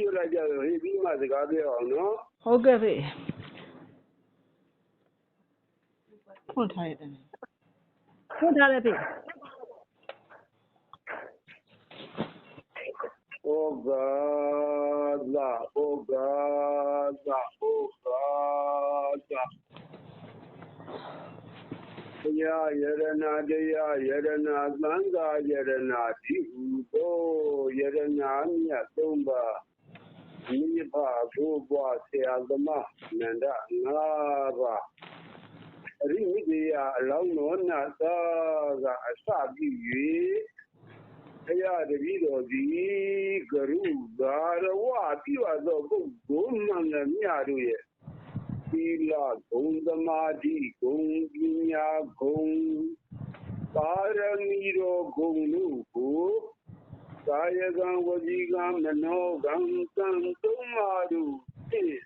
ရွတ်လိုက်ကြတော့ဟေးပြီးမှစကားပြောအောင်နော်ဟုတ်ကဲ့ဖေဖွင့်ထားရတယ်ဖွင့်ထားတယ်ဖေဩဂါဇာဩဂါဇာဩဂါဇာတရားယရနာတရားယရနာသံဃာယရနာဒီဟုသောယရနာမြတ်သုံးပါး မိဘဘိုးဘွား ဆရာသမား နန္ဒငါးပါး အရိမိတေယ အလောင်းတော်နာသာကအစပြု၍တရားတပည့်တော်သည် ကရုဂါရဝပြုအပ်သော ပုဂ္ဂိုလ်မှန်သမျှတို့ရဲ့ သီလဂုဏ် သမာဓိဂုဏ် ပညာဂုဏ် ပါရမီတော်ဂုဏ်တို့ကို ကာယကံဝစီကံမနောကံကံသုံးပါးတို့ဖြင့်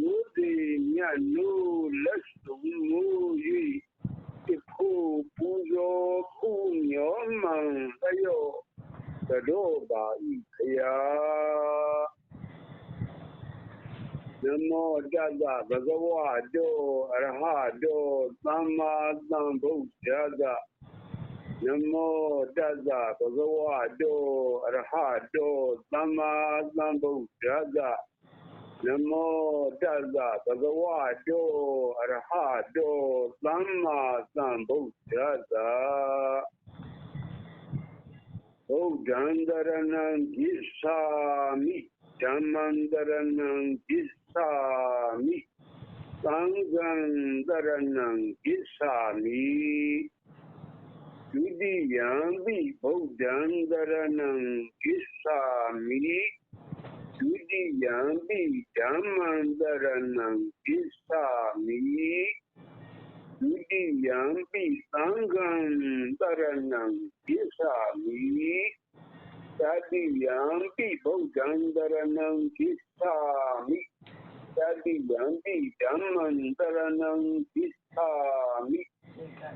ယုတိမြတ်နိုးလက်ဆုံးမူ၍ဒီကိုပူဇော်ခုညောမှန်တယောသတော်ပါဤခရာနမောတတ္တဗဂဝတောအရဟတောသမ္မာသမ္ဗုဒ္ဓတ္တ နမောတတ္တဗဂဝတောအရဟတောသမ္မာသမ္ဗုဒ္ဓတ္တနမောတတ္တသဗ္ဗဝတောအရဟတောသမ္မာသမ္ဗုဒ္ဓတ္တဘုဒ္ဓံတရဏံဂစ္ဆာမိဓမ္မံတရဏံဂစ္ဆာမိသံဃံတရဏံဂစ္ဆာမိ ဒုတိယံပိဗုဒ္ဓံတရဏံဂစ္ဆာမိဒု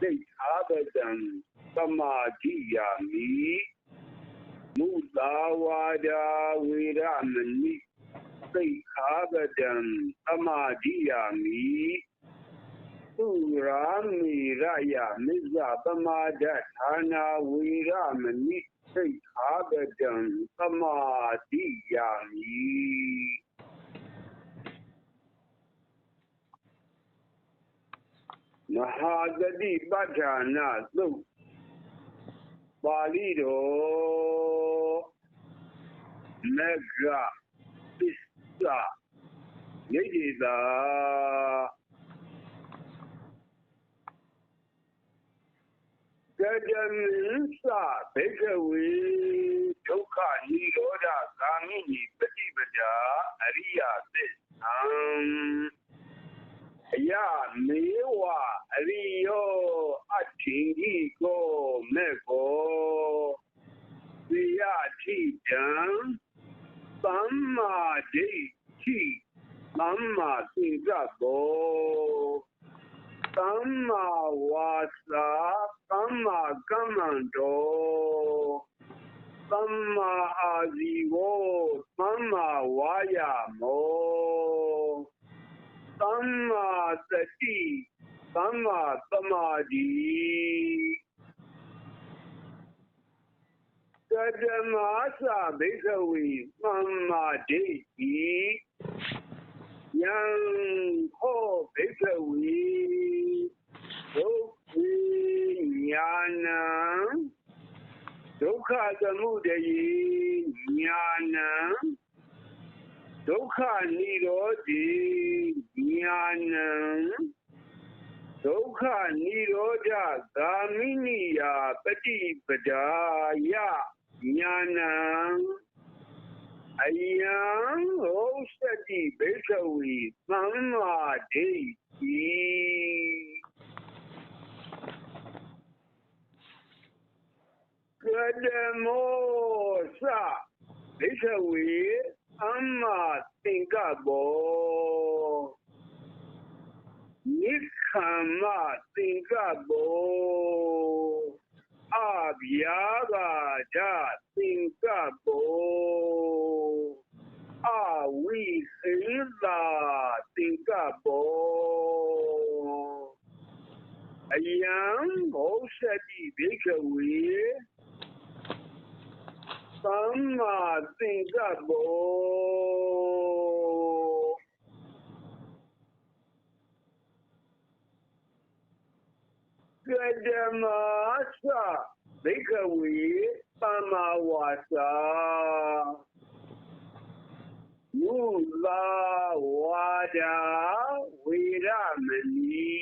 ဒိဋ္ဌာပဒံသမာဓိယာမိသာမိလူမိစ္ဆာစာရာဝေရမဏိဒိဋ္ဌာပဒံသမာဓိယာမိမုသာဝါဒာဝေရမဏိသိခာပဒံသမာဓိယာမိသူရာမိရယမစ္ဆပမာဒဌာနာဝေရမဏိသိခာပဒံသမာဓိယာမိ မဟာတတိပဋ္ဌာနာသုတ်ပါဠိတော်မဂ္ဂသစ္စာနိဒိတာကတမင်းစဘေကဝေဒုက္ခនិရောဓကာမိနိပฏิပဒါအရိယသစ္စာအယမေဝအရိယောအဋ္ဌိဟိကိုမေကောဝိယတိတံ သမ္မာဒိဋ္ဌိသမ္မာသင်္ကပ္ပောသမ္မာဝါစာသမ္မာကမ္မန္တောသမ္မာအာဇီဝောသမ္မာဝါယာမောသမ္မာသတိသမ္မာသမာဓိကတမသဘိကဝေသမ္မာဒိဋ္ဌိယံခောဘိကဝေဒုက္ခိ ညာဏံဒုက္ခသမုဒယေညာဏံဒုက္ခនិရောဓေညာဏံဒုက္ခនិရောဓဂာမိနိယပฏิပဒါယ ညာဏံအယံဟော တိဘိက္ခဝေသမ္မာဒိဋ္ဌိ ကတမောသဘိက္ခဝေသမ္မာသင်္ကပ္ပောနိခမ္မသင်္ကပ္ပောအဗျာဂာဒသင်္ကပ္ပောအဝိဟိတာသင်္ကပ္ပောအယံဘောရှတိဘိက္ခဝေ သမ္မာသင်္ကပ္ပောကဒမသဘိက္ခဝေသမ္မာဝါစာမူလာဝါဒာဝေရမဏီ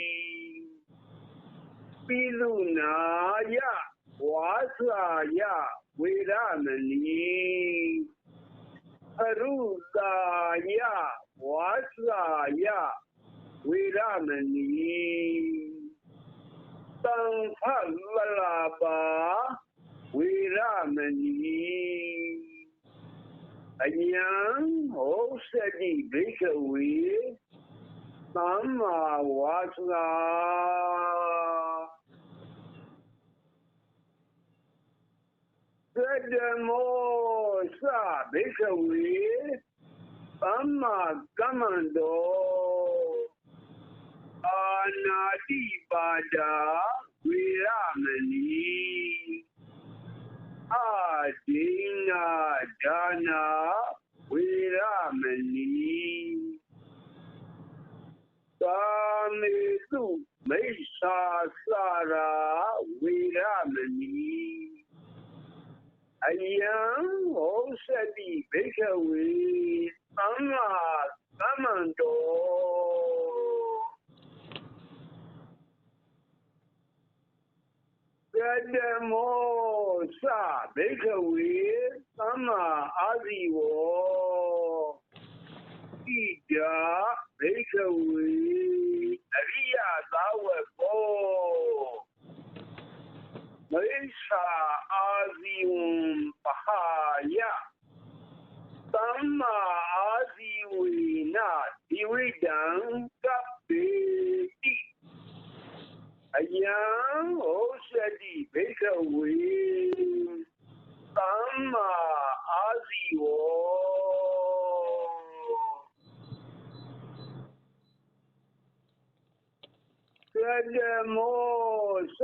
ပိလုနာယဝါစာယ ဝေရမဏီအရုတာယဝါစာယဝေရမဏီတံဖလလာပါဝေရမဏီအညံဟောစတိဘိက္ခဝေသမ္မာဝါစာ သတ္တမောသဘိက္ခဝေသမ္မာကမ္မန္တောအာနာတိပါဒာဝေရမဏီအာဒီနာဒါနာဝေရမဏီသာမေတုမိစ္ဆာစာရာဝေရမဏီ အယံဟောစတိဘိက္ခဝေသမ္မာသမ္မန္တောကတမောသဘိက္ခဝေသမ္မာအာဇီဝောဣဒာဘိက္ခဝေအရိယသာဝကော မိစ္ဆာအာဇီဝံပဟာယသမ္မာအာဇီဝေနဒီဝိဒံကပ္ပေတိအယံဟောစတိဘိက္ခဝေသမ္မာအာဇီဝောကတမောသ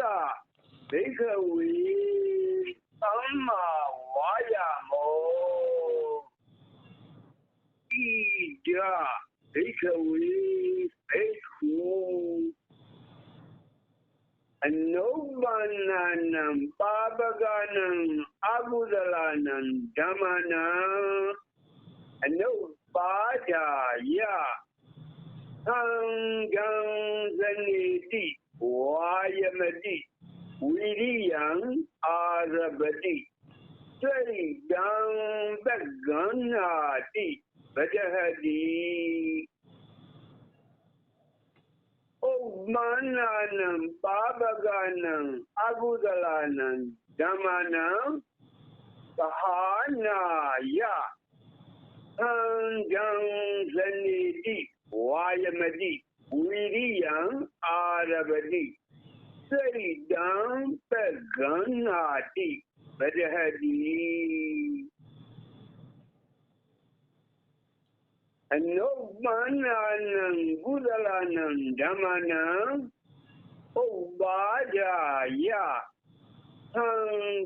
ဘိက္ခဝေသမ္မာဝါယာမောဣဒဘိက္ခဝေဘိက္ခုအနုဘနနံပါပကနံအကုသလနံဓမ္မနံအနုပါဒာယသံဃံဇနိတိဝါယမတိ ဝိရိယံအာရပတိစိတ်တံပကံနာတိဗကြဟတိဥပ္ပန္နာနံပါပကနံအကုသလနံဓမ္မနံသဟာနာယသံဃံဇနိတိဝါယမတိဝိရိယံအာရပတိ စိတ်တံပကံနာတိဗကြဟတိအနုပ္ပန္နာနံကုသလနံဓမ္မနံဥပ္ပါဒာယသံ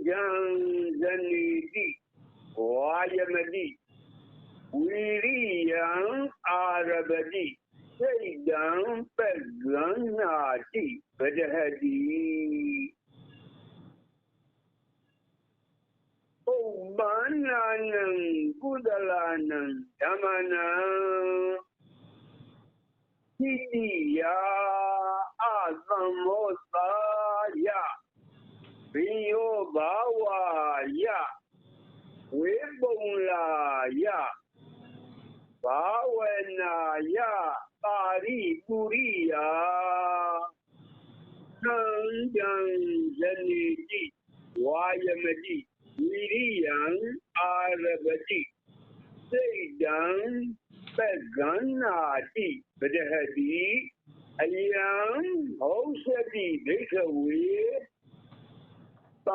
ဃံဇနိတိဝါယမတိဝိရိယံအာရပတိစိတ်တံပကံနာတိဗကြဟတိဥပ္ပန္နာနံကုသလနံဓမ္မနံသီတိယအသမ္မောသာယဘိယောဘာဝယဝေပုံလာယဘာ ဝနာယပါရိပု ရိယာသံဃံဇနိတိဝါယမတိဝိရိယံအာရပတိစိတ်တံပက္ကနာတိပဒဟတိအယံဟောစတိဒိဋ္ဌဝေသ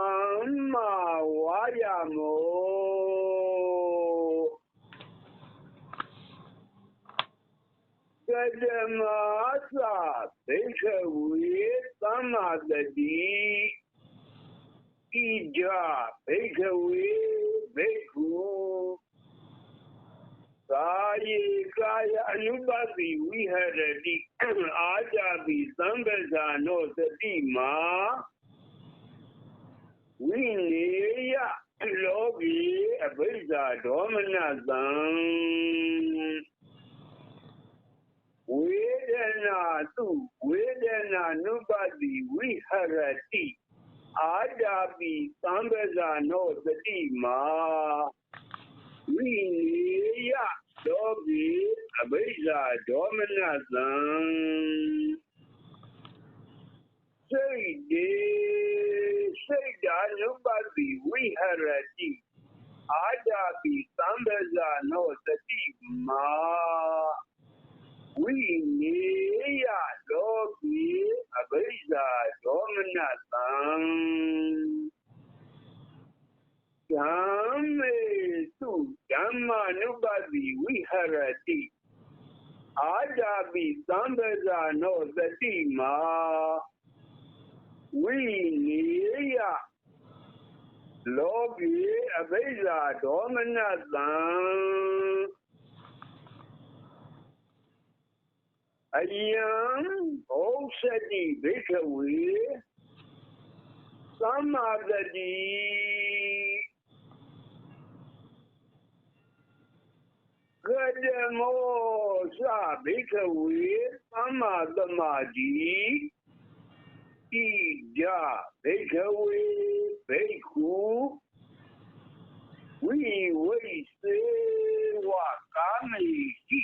မ္မာဝါယာမော ကတမသာဒိဋ္ဌဝေသမ္မာတတိဣကြဘိက္ခဝေဘိက္ခုကာယေကာယအနုပတိဝိဟရတိအာကြပိသံဃဇာနောသတိမာဝိနေယလောကီအဘိဇာဒေါမနသံ ဝေဒနာတုဝေဒနာနုပတိဝိဟရတိအာဒာပိသံဃဇာနောသတိမာဝိနေယလောကီအဘိဇာဒေါမနသံစိတ်ဒီစိတ်ဓာနုပတိဝိဟရတိအာဒာပိသံဃဇာနောသတိမာ ဝိနေယလောကီအဘိဇာဒေါမနသံဓမ္မေတုဓမ္မနုပတိဝိဟရတိအာဒာပိသံဃဇာနောသတိမာဝိနေယလောကီအဘိဇာဒေါမနသံ အယံဘုစတိဘိကဝေသမ္မာတတိကတမောသဘိကဝေသမ္မာသမာဓိဣဒဘိကဝေဘိက္ခုဝိဝိစေဝကာမိဟိ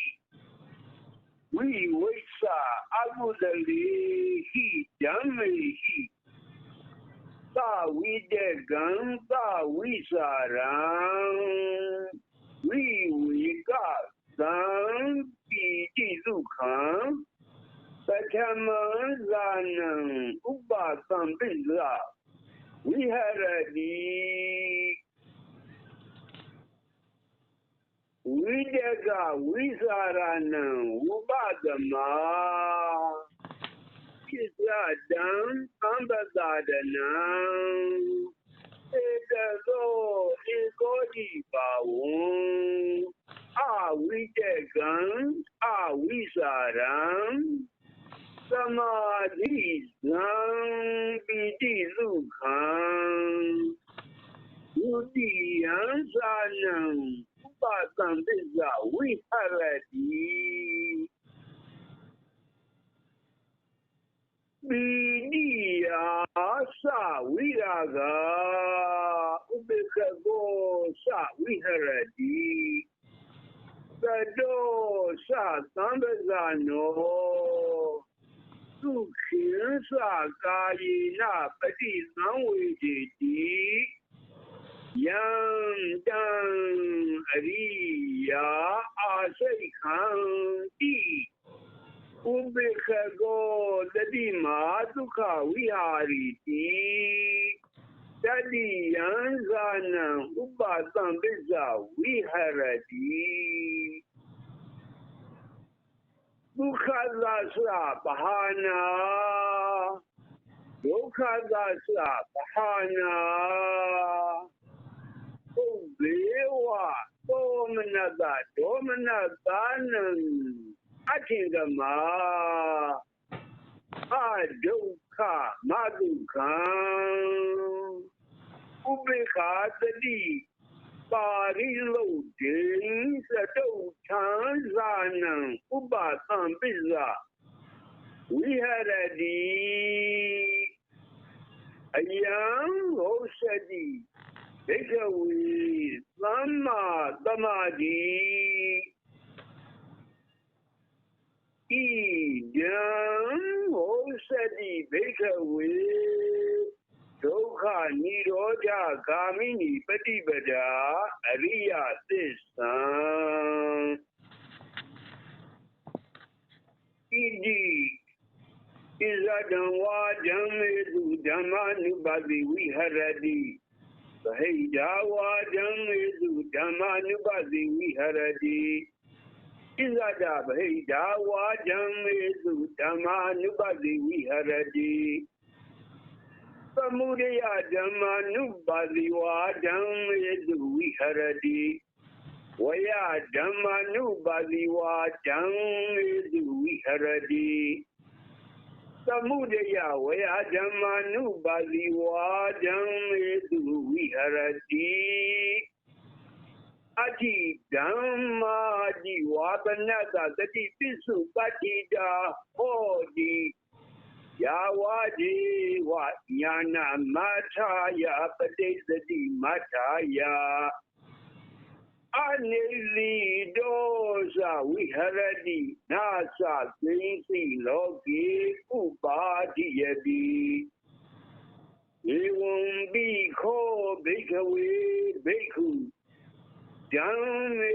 ဝိဝိစာအဘုဒလိဟိဓမ္မေဟိသဝိတကံသဝိစာရံဝိဝိကသံပိတိဒုက္ခံပထမဇာနံဥပသံပိဇာဝိဟရတိဝိတကဝိစာရဏံဝပသ မကိစ္စတံသံပတာဒနံဧတသောဧကောတိပါဝံအဝိတကံအဝိစာရံသမာဓိဇံပိတိသုခံဝုတိယံသာနံဥပသံသစ္စာဝိဟရတိ ပိနိယာသဝိရာဂဥပက္ခကောသဝိဟရတိသတောသသံဃဇာနောသုခိသကာယေနပတိသံဝေတိယံတံအရိယာအာစိတ်ခံတိ ဥပေက္ခကောတတိမာဒုက္ခဝိဟာရီတိတတိ ယံဇာနံဥပသံပိစ္ဆဝိဟရတိဒုက္ခသသပဟာနာဒုက္ခသသပဟာနာပုဗ္ဗေဝသောမနတဒေါမနသာနံအထင်ကမာအဒုက္ခမဒုက္ခံဥပေက္ခတတိပါရိလုတေသတုထံဇာနံဥပသံပိဇာဝိဟရတိအယံဟောစတိဒိဋ္ဌဝေသမ္မာသမာဓိ ဤဉာဏ်ဟောစတိဘိကဝေဒုက္ခនិရောဓဂာမိနိပฏิပဒာအရိယသစ္စာဤဒီဣဇဒံဝါဓမ္မေတုဓမ္မနုပါတိဝိဟရတိဗဟိတာဝါဓမ္မေတုဓမ္မနုပါတိဝိဟရတိ ဣဇဒဗဟိဒာဝါဓမ္မေတုဓမ္မာနုပါတိဝိဟရတိသမုဒယဓမ္မာနုပါတိဝါဓမ္မေတုဝိဟရတိဝယဓမ္မာနုပါတိဝါဓမ္မေတုဝိဟရတိသမုဒယဝယဓမ္မာနုပါတိဝါဓမ္မေတုဝိဟရတိအတိဓမ္မာ တိဝါပနတသတိပစ္စုပတ္တိတာဟောတိယာဝတိဝညာနာမထာယပတိစတိမထာယအနေလီဒောဇဝိဟရတိနာသသိသိလောကေဥပါတိယတိဧဝံပိခောဘိကဝေဘိက္ခု ဓမ္မေ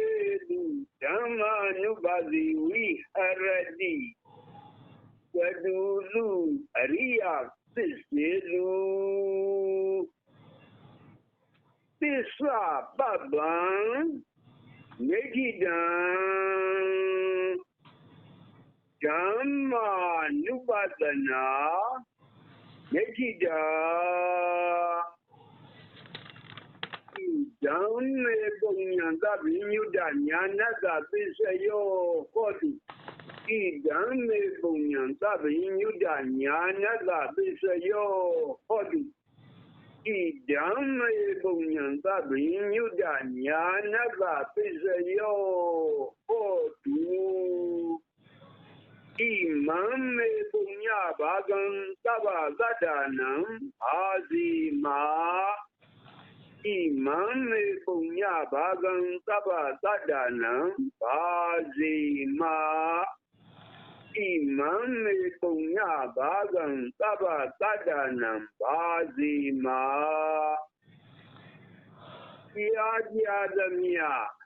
တုဓမ္မာနုပါတိဝိဟရတိဝတုလူအရိယသစ္စေလူသစ္စာပပ္ပံမေခိတံဓမ္မာနုပဒနာမေခိတာဓမ္မေပုံညာသဗ္ဗညုတညာနတပစ္စယောဟောတိဣဓမ္မေပုံညာသဗ္ဗညုတ ညာနတပစ္စယောဟောတိဣဓမ္မေပုံညာသဗ္ဗညုတညာနတပစ္စယောဟော တုဣမံမေပုံညာဘာကံသဗ္ဗသတ္တနံအာဇီမာဣမံမေပုံညာဘာကံသဗ္ဗသတ္တနံဘာဇီမာဣမံမေပုံညာဘာကံသဗ္ဗသတ္တနံဘာဇီမာတရားကြသမျှ